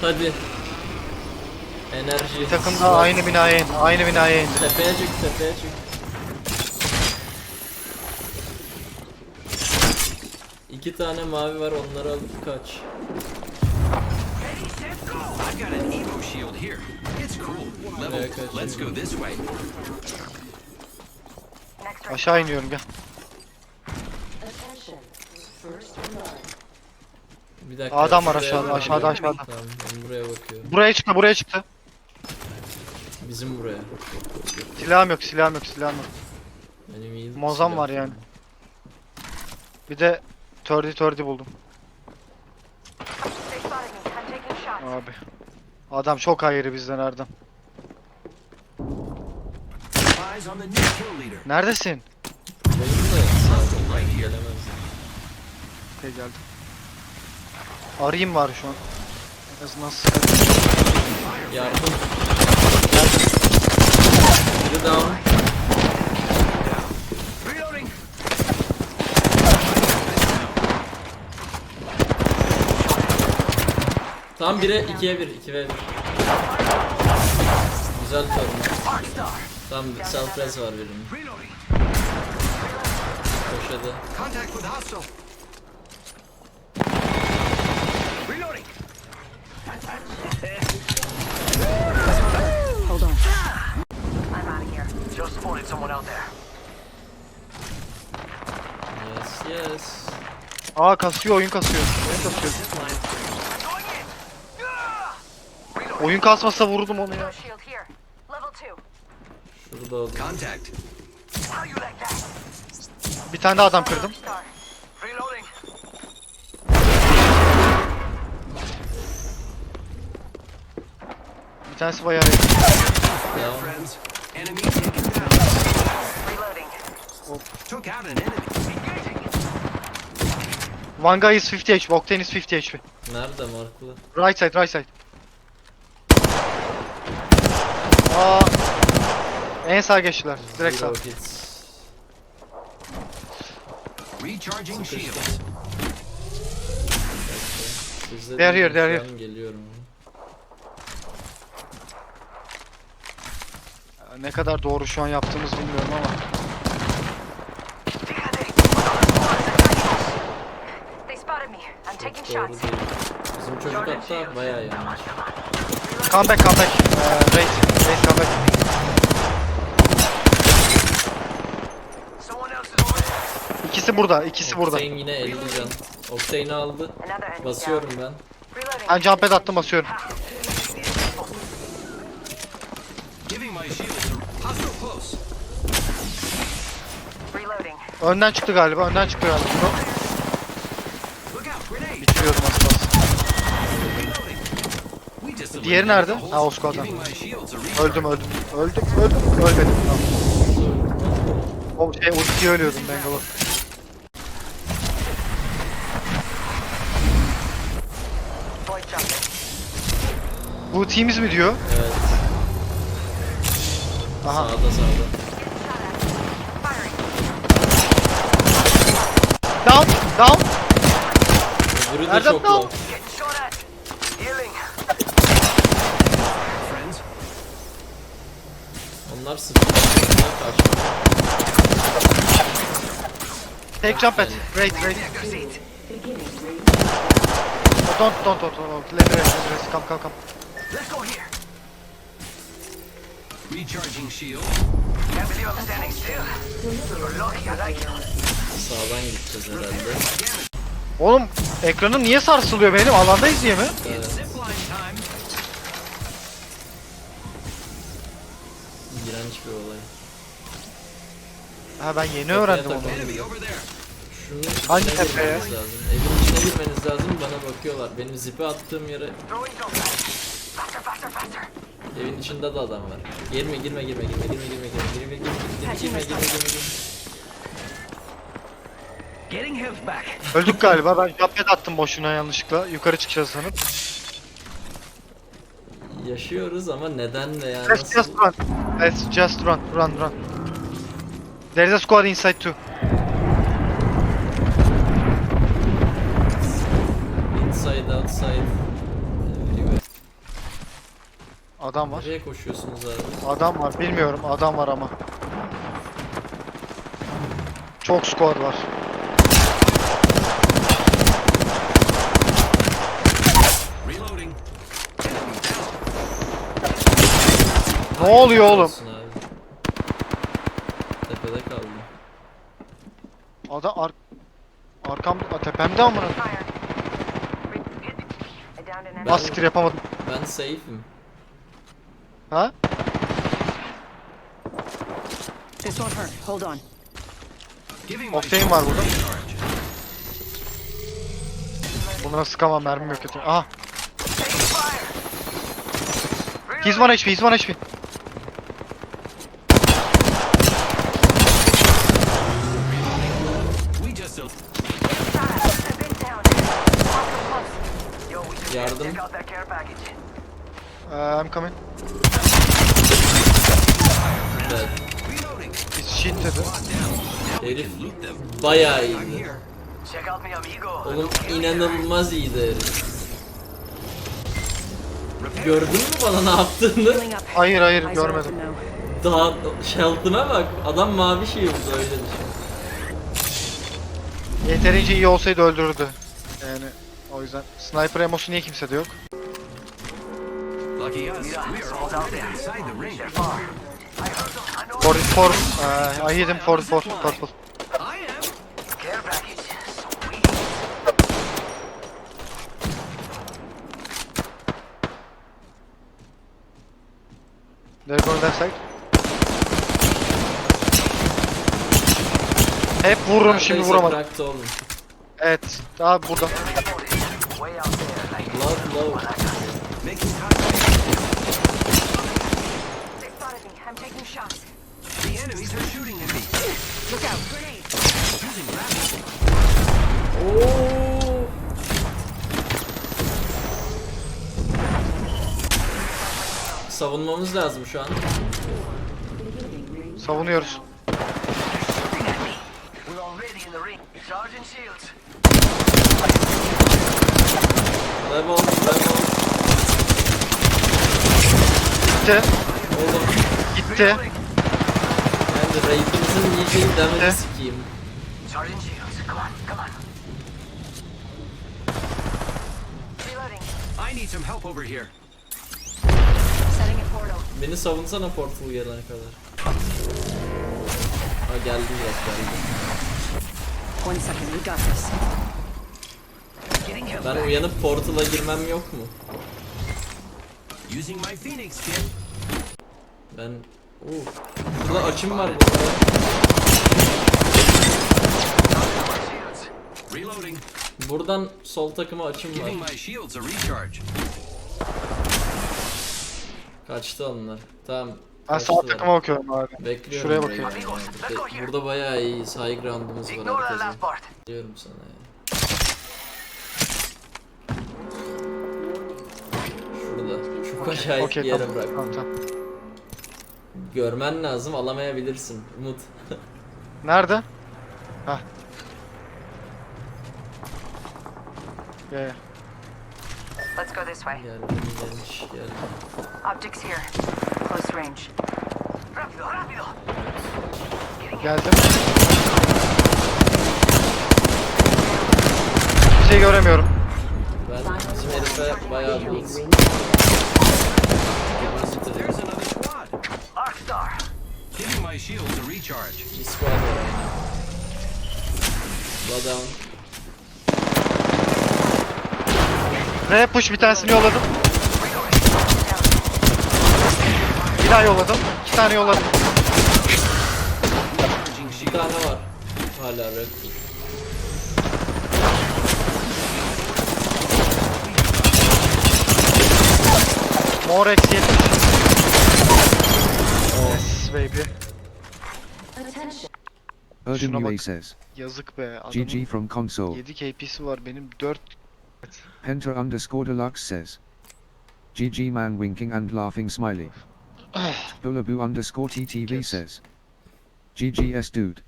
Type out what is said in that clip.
Hadi. Enerji. Takım da aynı binaya indi. Aynı binaya indi. Tepeye çık tepeye çık. İki tane mavi var onları alıp kaç. I've got an Evo shield here. It's cool. Level. Let's go this way. Aşağı iniyorum gel. Bir dakika. Adam var şuraya aşağıda, aşağıda, aşağıda. Tamam ben buraya bakıyorum. Buraya çıktı buraya çıktı. Bizim buraya. Silahım yok silahım yok silahım yok. Benim iyi Mozam var silahım. yani. Bir de 30 30 buldum. They spotted me. I'm taking shots. Abi. Adam çok hayırı bizden Erdem. Eyes on the new kill leader. Neredesin? Benim de sağ here. gelemezdim. Okey geldim. Arayayım var şu an. En azından sıkıntı. Yardım. Biri down. Reloading. Tam 1'e 2'ye 1, 2 ve 1. Güzel. Arcstar. Tam self res var birinin. Köşede. Contact with hostile. Reloading. Hold on. I'm out of here. Just spotted someone out there. Yes yes. Aa kasıyor oyun kasıyor. Oyun kasıyor. Oyun kasmasa vurdum onu ya. No shield here. Level two. Şurada. Contact. How you like that? Bir tane daha adam kırdım. Reloading. Bir tanesi bayağı. Friends. Enemy taken down. Reloading. Took out an enemy. Engaging. One guy is 50 HP. Octane is 50 HP. Nerede marklı? Right side, right side. Aa. En sağ geçtiler. Direkt sağ. Hits. Recharging shield. They're here, they're here. Geliyorum. Ne kadar doğru şu an yaptığımız bilmiyorum ama. çok doğru değil. Bizim çocuk hatta bayağı yanlış. Comeback comeback. Ee, raid. Raid comeback. İkisi burada. ikisi burada. Octane yine 50 can. Octane'i aldı. Basıyorum ben. Ben jump pad attım basıyorum. Önden çıktı galiba. Önden çıktı galiba. Diğeri nerede? Ha, o squad. squad'dan. Öldüm, öldüm. Öldüm, öldüm. Ölmedim. Tamam. O şey, ultiye ölüyordum Bangalore. Bu team'iz mi diyor? Evet. Aha. Sağda sağda. Down, down. Öbürü de Nereden çok dal? low. Getting shot at. Healing. Friends. Sıfırdan kaçtı. Take jump pad. Wait, wait. Oh, don't, don't, don't, don't. Let me rest, let me. Come, come, come. Let's go here. Recharging shield. Can't believe I'm standing still. You're lucky I like it. Sağdan gideceğiz herhalde. Oğlum ekranın niye sarsılıyor benim? Alandayız diye mi? Evet. İğrenç bir olay. Ha ben yeni öğrendim onu. Hangi içine tepeye? girmeniz lazım. Evin içine girmeniz lazım bana bakıyorlar. Benim zipi attığım yere evin içinde de adam var. Girme girme girme girme girme girme girme girme girme girme girme girme girme girme Getting health back. Öldük galiba. Ben pad attım boşuna yanlışlıkla. Yukarı çıkacağız sanıp. Yaşıyoruz ama neden ve yani Let's just nasıl? run. Let's just run, run, run. There is a squad inside too. Inside outside everywhere. Adam var. Nereye koşuyorsunuz abi? Adam var. Bilmiyorum. Adam var ama. Çok skor var. Reloading. Ne oluyor oğlum? Olsun abi. Tepede kaldım. Adam ar arkam a, tepemde amına. Ben- Maskir yapamadım. Ben safe'im. Ha? This won't hurt. Hold on. Giving my Octane var burada. Buna sıkamam mermim yok kötü. Aha. He's one HP. He's one HP. Yardım. Uh, I'm coming. Reloading. He's shit dedi. Herif bayağı iyiydi. Oğlum inanılmaz iyiydi herif. Gördün mü bana ne yaptığını? Hayır hayır görmedim. Daha Shelton'a bak. Adam mavi shield öyle düşün. Yeterince iyi olsaydı öldürürdü. Yani o yüzden sniper emosu niye kimsede yok? For for uh, I hit him for for purple. They're going left side. Hep vururum şimdi vuramadım. Evet. Daha burada. Blood low. Making contact. they. I'm taking shots. The enemies are shooting at me. Look out. Grenade. Using rapid. Savunmamız lazım şu an. Savunuyoruz. İn the ring. Charging shields. Level, level. Gitti. Oğlum Gitti. ben de raid'imizin yiyeceği damage'i Ne? sikeyim. Charging shields. Come on, come on. Reloading. I need some help over here. Setting a portal. Beni savunsana portal gelene kadar. Ha geldi biraz geldi. One second. We got this. Getting help. Ben uyanıp portal'a girmem yok mu? Using my phoenix skin. Ben... Oo. Burada açım var bu arada. Reloading. Buradan sol takıma açım Giving var. my shields a recharge. Kaçtı onlar. Tamam. Ben sağ takıma bakıyorum abi. Bekliyorum. Şuraya burayı bakıyorum. yani. Burada, burada bayağı iyi high ground'umuz var Ignore that herkesin. last part. Diyorum sana ya. Şurada. Çok acayip Okey bir yere tamam. bırak. Tamam, tamam. Görmen lazım alamayabilirsin. Umut. Nerede? Hah. Yeah, yeah. Let's go this way. Gel gelmiş gel. Objects here. Close range. Rápido, rápido. Geldim. Bir şey göremiyorum. Ben bizim herife bayağı bir There's another squad. Arcstar. Giving my shields a recharge. Bir squad var aynen. Blood down. R push bir tanesini yolladım. Bir daha yolladım. İki tane yolladım. Bir tane var. Hala red. Mor eksi 70. Yes baby. Şuna bak. Yazık be GG adamın from console. 7 KP'si var benim 4 Penta underscore deluxe says, GG man winking and laughing smiley. Bulaboo underscore TTV Yes. says, GGS dude.